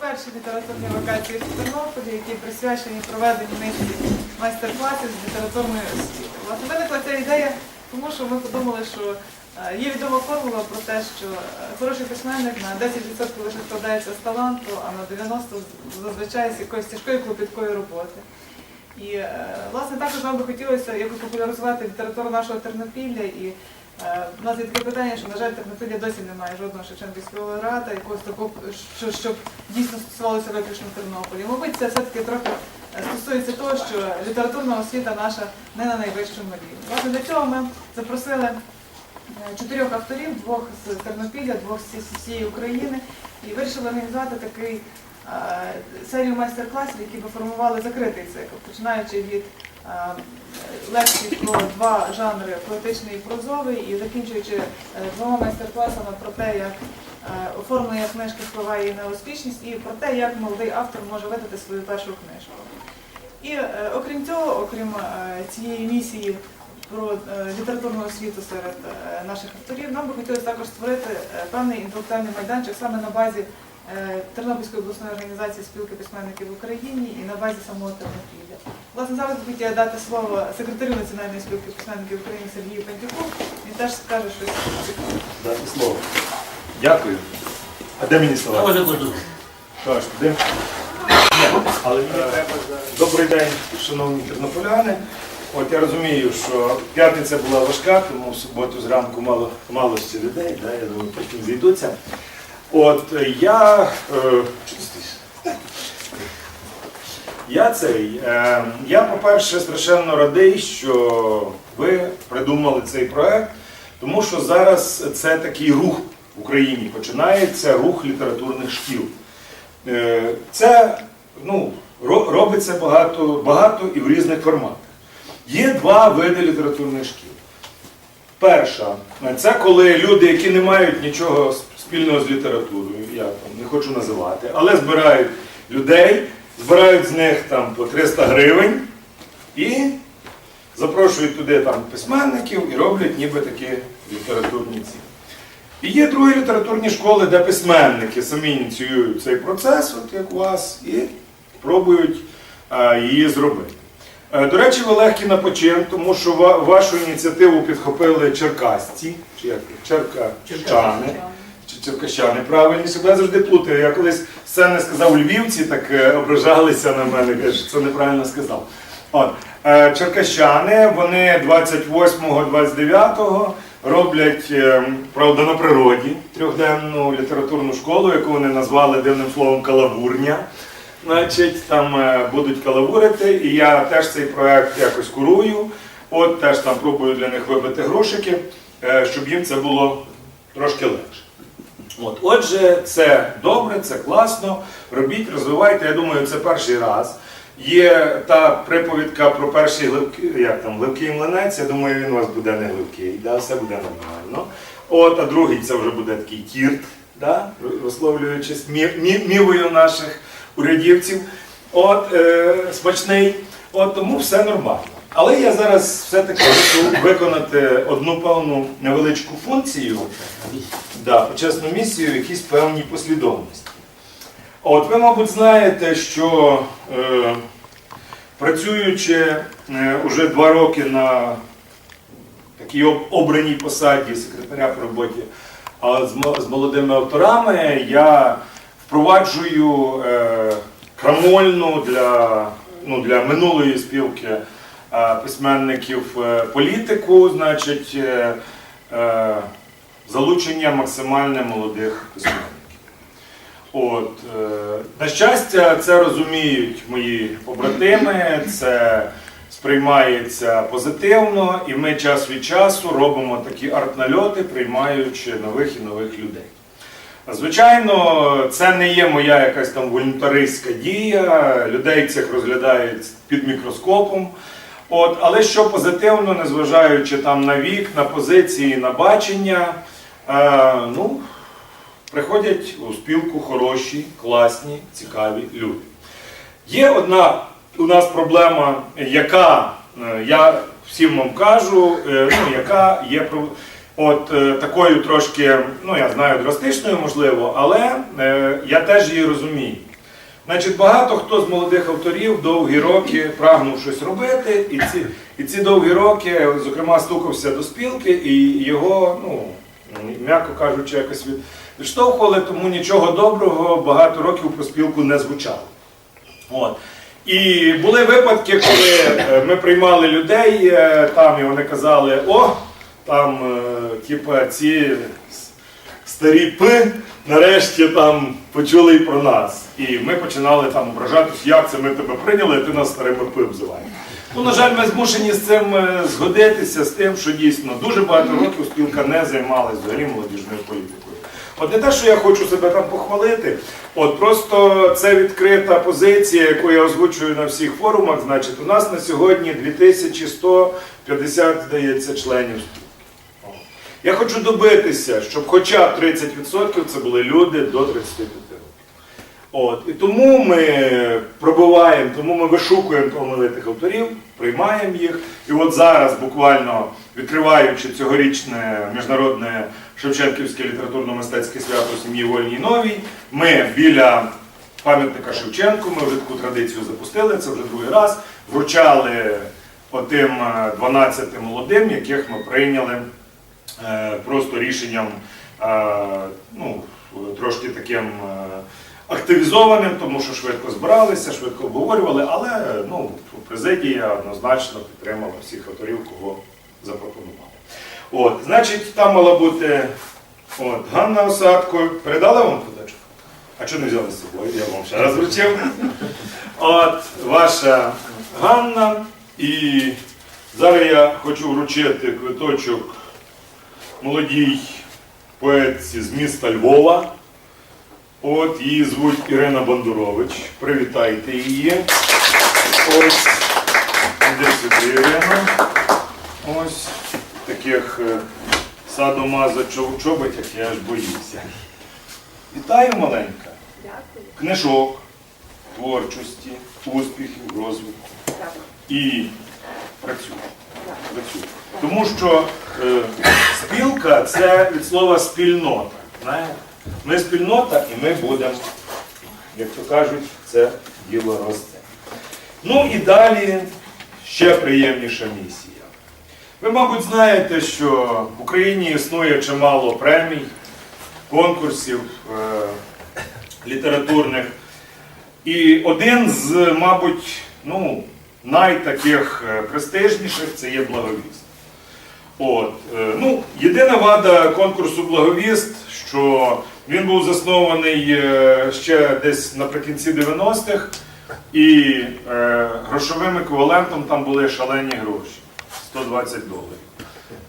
перші літературні вакації в Тернополі, які присвячені проведенню низки майстер-класів з літературної освіти. Власне, виникла ця ідея, тому що ми подумали, що е, є відома формула про те, що е, хороший письменник на 10% лише складається з таланту, а на 90% зазвичай з якоїсь тяжкої клопіткої роботи. І е, власне також нам би хотілося якось популяризувати літературу нашого Тернопілля. Е, в нас є таке питання, що, на жаль, Тернопілля досі немає жодного Шевченківського лауреата, якогось такого, що, щоб дійсно стосувалося виключно Тернополя. Мабуть, це все-таки трохи е, стосується того, що літературна освіта наша не на найвищому рівні. Власне, для цього ми запросили е, чотирьох авторів, двох з Тернопілля, двох з всієї України, і вирішили організувати такий е, серію майстер-класів, які би формували закритий цикл, починаючи від е, лекцій про два жанри поетичний і прозовий, і закінчуючи е, двома майстер-класами про те, як е, оформлення книжки впливає її на успішність, і про те, як молодий автор може видати свою першу книжку. І е, окрім цього, окрім е, цієї місії про е, літературну освіту серед е, наших авторів, нам би хотілося також створити е, певний інтелектуальний майданчик саме на базі е, Тернопільської обласної організації спілки письменників в Україні і на базі самого Тернопілля. Власне, зараз хотіла дати слово секретарю Національної спілки письменників України Сергію Пентюку. Він теж скаже щось. Дати слово. Дякую. А де мені слова? Кажеш, туди? Але. Добрий день, шановні тернополяни. От я розумію, що п'ятниця була важка, тому в суботу зранку мало, мало ще людей, да, я думаю, потім зійдуться. От е, я. Е? Я цей. Е, я, по-перше, страшенно радий, що ви придумали цей проект, тому що зараз це такий рух в Україні починається рух літературних шкіл. Е, Це ну, робиться багато, багато і в різних форматах. Є два види літературних шкіл. Перша це коли люди, які не мають нічого спільного з літературою, я там не хочу називати, але збирають людей, збирають з них там по 300 гривень і запрошують туди там письменників і роблять ніби такі літературні ці. І є другі літературні школи, де письменники самі ініціюють цей процес, от як у вас, і пробують а, її зробити. Е, До речі, ви легкі на почин, тому що ва- вашу ініціативу підхопили черкасці, чи як черкащани, черкащани, правильніше, бо я завжди плутаю. Я колись це не сказав львівці, так е, ображалися на мене, що це неправильно сказав. От, е, черкащани, вони 28-29 роблять, е, правда, на природі трьохденну літературну школу, яку вони назвали дивним словом калавурня. Значить, там будуть калавурити, і я теж цей проект якось курую. От теж там пробую для них вибити грошики, щоб їм це було трошки легше. От, отже, це добре, це класно. Робіть, розвивайте. Я думаю, це перший раз. Є та приповідка про перший гливкий, як там, гливкий млинець, я думаю, він у вас буде не гливкий, да, все буде нормально. От, а другий це вже буде такий тірт, да, висловлюючись мі- мі- мівою наших урядівців. От, е, смачний. От, тому все нормально. Але я зараз все-таки хочу виконати одну певну невеличку функцію, да, почесну місію, якісь певні послідовності. От ви, мабуть, знаєте, що е, працюючи е, уже два роки на такій обраній посаді секретаря по роботі а з, з молодими авторами, я впроваджую е, крамольну для, ну, для минулої спілки письменників е, політику, значить, е, е, залучення максимально молодих письменників. От, е, на щастя, це розуміють мої побратими, це сприймається позитивно, і ми час від часу робимо такі арт-нальоти, приймаючи нових і нових людей. Звичайно, це не є моя якась там волюнтаристська дія, людей цих розглядають під мікроскопом. От, але що позитивно, незважаючи там на вік, на позиції, на бачення, е, ну, приходять у спілку хороші, класні, цікаві люди. Є одна у нас проблема, яка, е, я всім вам кажу, е, ну, яка є, От е, такою трошки, ну я знаю, драстичною, можливо, але е, я теж її розумію. Значить, багато хто з молодих авторів довгі роки прагнув щось робити, і ці, і ці довгі роки, зокрема, стукався до спілки, і його, ну, м'яко кажучи, якось відштовхували, тому нічого доброго багато років про спілку не звучало. От. І були випадки, коли е, ми приймали людей е, там, і вони казали, о, там, е, типа, ці с- старі пи нарешті там почули і про нас. І ми починали там ображатись, як це ми тебе прийняли, а ти нас старими пи обзиваєш. Ну, на жаль, ми змушені з цим е, згодитися, з тим, що дійсно дуже багато років спілка не займалась взагалі молодіжною політикою. От не те, що я хочу себе там похвалити, от просто це відкрита позиція, яку я озвучую на всіх форумах. Значить, у нас на сьогодні 2150, здається, членів. Я хочу добитися, щоб хоча б 30% це були люди до 35 років. От, і тому ми пробуваємо, тому ми вишукуємо талановитих авторів, приймаємо їх. І от зараз, буквально відкриваючи цьогорічне міжнародне Шевченківське літературно-мистецьке свято сім'ї Вольній Новій, ми біля пам'ятника Шевченку, ми вже таку традицію запустили, це вже другий раз, вручали отим е, 12 молодим, яких ми прийняли е, просто рішенням е, ну, трошки таким е, активізованим, тому що швидко збиралися, швидко обговорювали, але ну, президія однозначно підтримала всіх авторів, кого запропонували. От, значить, там мала бути от, Ганна Осадко. Передала вам подачу? А чого не взяли з собою? Я вам ще раз вручив. От, ваша Ганна. І зараз я хочу вручити квиточок молодій поетці з міста Львова. От її звуть Ірина Бондарович. Привітайте її. Ось іде сюди Ірина. Ось таких е, садомаза чоб- я аж боюся. Вітаю маленька. Дякую. Книжок, творчості, успіхів, розвитку. Дякую. І працюй. Працюй. Тому що е, спілка це від слова спільнота. Знаєте? Ми спільнота і ми будемо, як то кажуть, це діло росте. Ну і далі ще приємніша місія. Ви, мабуть, знаєте, що в Україні існує чимало премій, конкурсів е, літературних. І один з, мабуть, ну, найтаких е, престижніших це є благовіст. От, е, ну, єдина вада конкурсу Благовіст, що він був заснований е, ще десь наприкінці 90-х, і е, грошовим еквівалентом там були шалені гроші 120 доларів.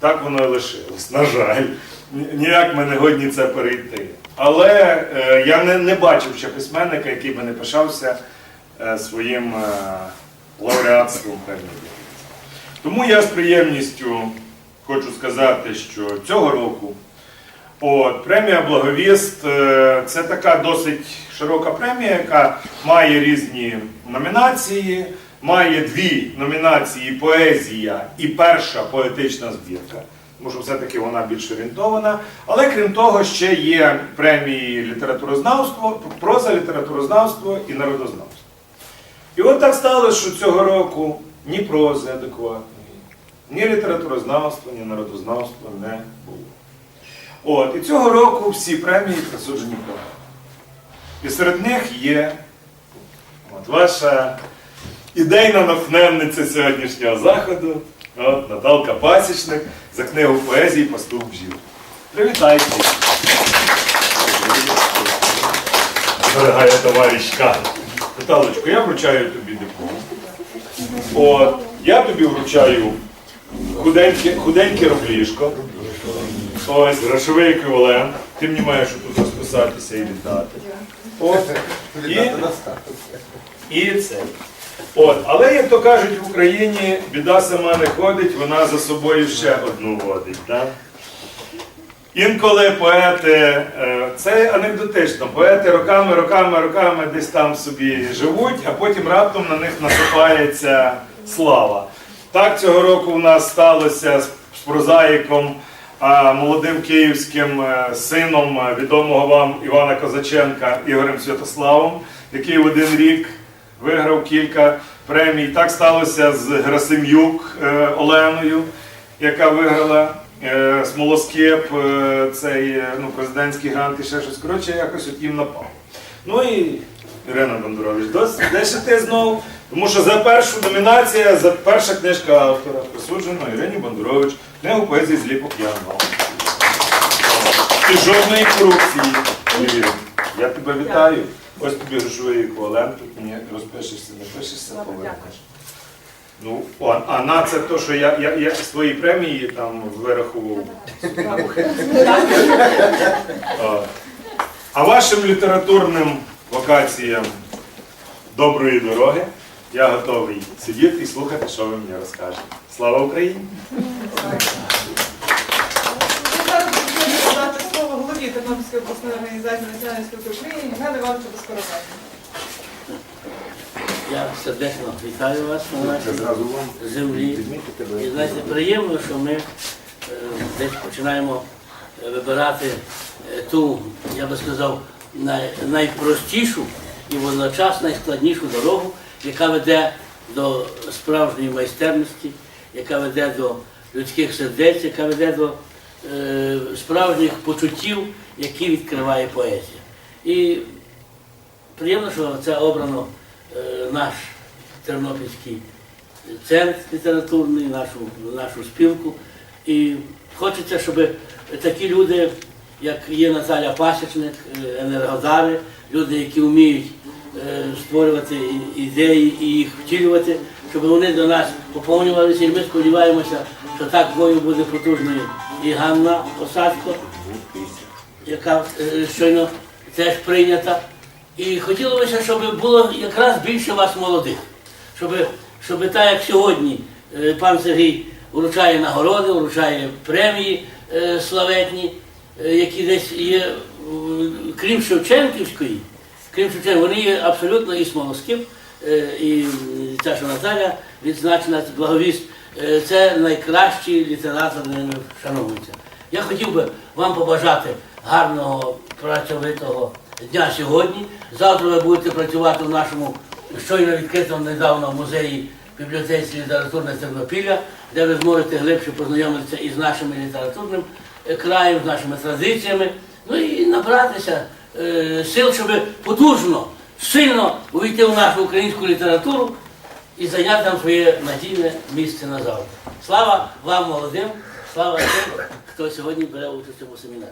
Так воно і лишилось, на жаль. Ніяк ми не годні це перейти. Але е, я не, не бачив ще письменника, який би не пишався е, своїм е, лауреатством певної. Тому я з приємністю хочу сказати, що цього року от, премія Благовіст е, це така досить широка премія, яка має різні номінації. Має дві номінації поезія і перша поетична збірка. Тому що все-таки вона більш орієнтована. Але крім того, ще є премії літературознавство, проза літературознавство і народознавство. І от так сталося, що цього року ні прози адекватної, ні літературознавства, ні народознавства не було. От, і цього року всі премії присуджені поетам. І серед них є от, ваша ідейна натхненниця сьогоднішнього заходу, от, Наталка Пасічник за книгу поезії Пастух бжів. Привітайте! Дорогая товаришка. Наталочко, я вручаю тобі диплом. От, я тобі вручаю худеньке, худеньке рублішко. Ось, грошовий еквівалент. Ти мені маєш тут розписатися і віддати. От. І, і це. От, але, як то кажуть в Україні, біда сама не ходить, вона за собою ще одну водить. Да? Інколи поети, е, це анекдотично, поети роками, роками, роками десь там собі живуть, а потім раптом на них насипається слава. Так цього року в нас сталося з прозаїком молодим київським е, сином е, відомого вам Івана Козаченка Ігорем Святославом, який в один рік виграв кілька премій. Так сталося з Герасим'юк е, Оленою, яка виграла смолоскип, е, цей е, ну, президентський грант і ще щось. Коротше, якось от їм напав. Ну і Ірина Бондарович, де ще ти знов? Тому що за першу номінація, за перша книжка автора присуджена Ірині Бондарович, книгу поезії з ліпок Янго. І жодної корупції. Я тебе вітаю. Ось тобі грошовий еквівалент, тут мені розпишешся, не пишешся, повернеш. Ну, о, а на це то, що я, я, я свої премії там вирахував. А, А вашим літературним вакаціям доброї дороги я готовий сидіти і слухати, що ви мені розкажете. Слава Україні! Слово голові Тернопільської обласної організації Національної спілки України Євгену Івановичу Безкоробаті. Я сердечно вітаю вас на нашій землі. І знаєте, приємно, що ми е, десь починаємо е, вибирати е, ту, я би сказав, най, найпростішу і водночас найскладнішу дорогу, яка веде до справжньої майстерності, яка веде до людських сердець, яка веде до е, справжніх почуттів, які відкриває поезія. І приємно, що це обрано наш тернопільський центр літературний, нашу, нашу спілку. І хочеться, щоб такі люди, як є Наталя Пасічник, е, енергодари, люди, які вміють е, створювати ідеї і їх втілювати, щоб вони до нас поповнювалися. І ми сподіваємося, що так бою буде потужною і Ганна Осадко, яка е, щойно теж прийнята. І хотілося, щоб було якраз більше вас молодих, щоб, щоб так як сьогодні е, пан Сергій вручає нагороди, вручає премії е, славетні, е, які десь є, крім Шевченківської, крім Шевченка, вони є абсолютно і Смолоскип, е, і ця, що Наталя відзначена благовість, е, це найкращі літератори шановуються. Я хотів би вам побажати гарного працьовитого дня сьогодні. Завтра ви будете працювати в нашому щойно відкритому недавно музеї бібліотеці літературне Тернопілля, де ви зможете глибше познайомитися із нашим літературним е, краєм, з нашими традиціями, ну і набратися е, сил, щоб потужно, сильно увійти в нашу українську літературу і зайняти там своє надійне місце назавжди. Слава вам, молодим, слава тим, хто сьогодні бере участь у цьому семінарі.